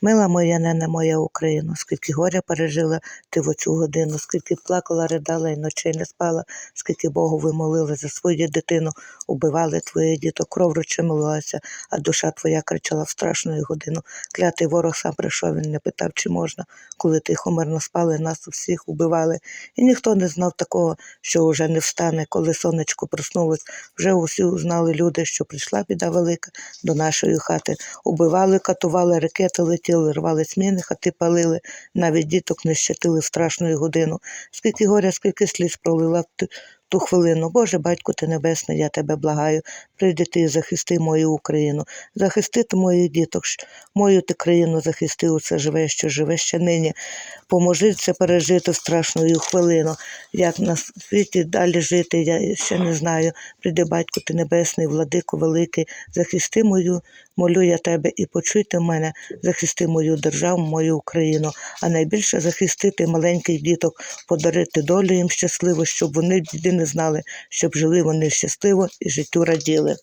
Мила моя, нене моя Україна, скільки горя пережила ти в оцю годину, скільки плакала, ридала і ночей не спала, скільки Богу ви молили за свою дитину, убивали твоїх діток, кров лилася, а душа твоя кричала в страшну годину. Клятий ворог сам прийшов, він не питав, чи можна, коли тихо мирно спали, нас усіх убивали. І ніхто не знав такого, що уже не встане, коли сонечко проснулось. Вже усі узнали люди, що прийшла біда велика до нашої хати. Убивали, катували, ракети летіли, рвали сміни, хати палили, навіть діток не щатили страшною годину. Скільки горя, скільки сліз пролила ту, хвилину. Боже, батько ти небесний, я тебе благаю. Прийди ти захисти мою Україну, захисти ти моїх діток, мою ти країну захисти, усе живе, що живе ще нині. Поможи це пережити в страшну хвилину. Як на світі далі жити, я ще не знаю. Прийди, батько ти небесний, владико великий, захисти мою, молю я тебе і почуйте мене, захисти мою державу, мою Україну, а найбільше захистити маленьких діток, подарити долю їм щасливу, щоб вони біди не знали, щоб жили вони щасливо і життю раділи.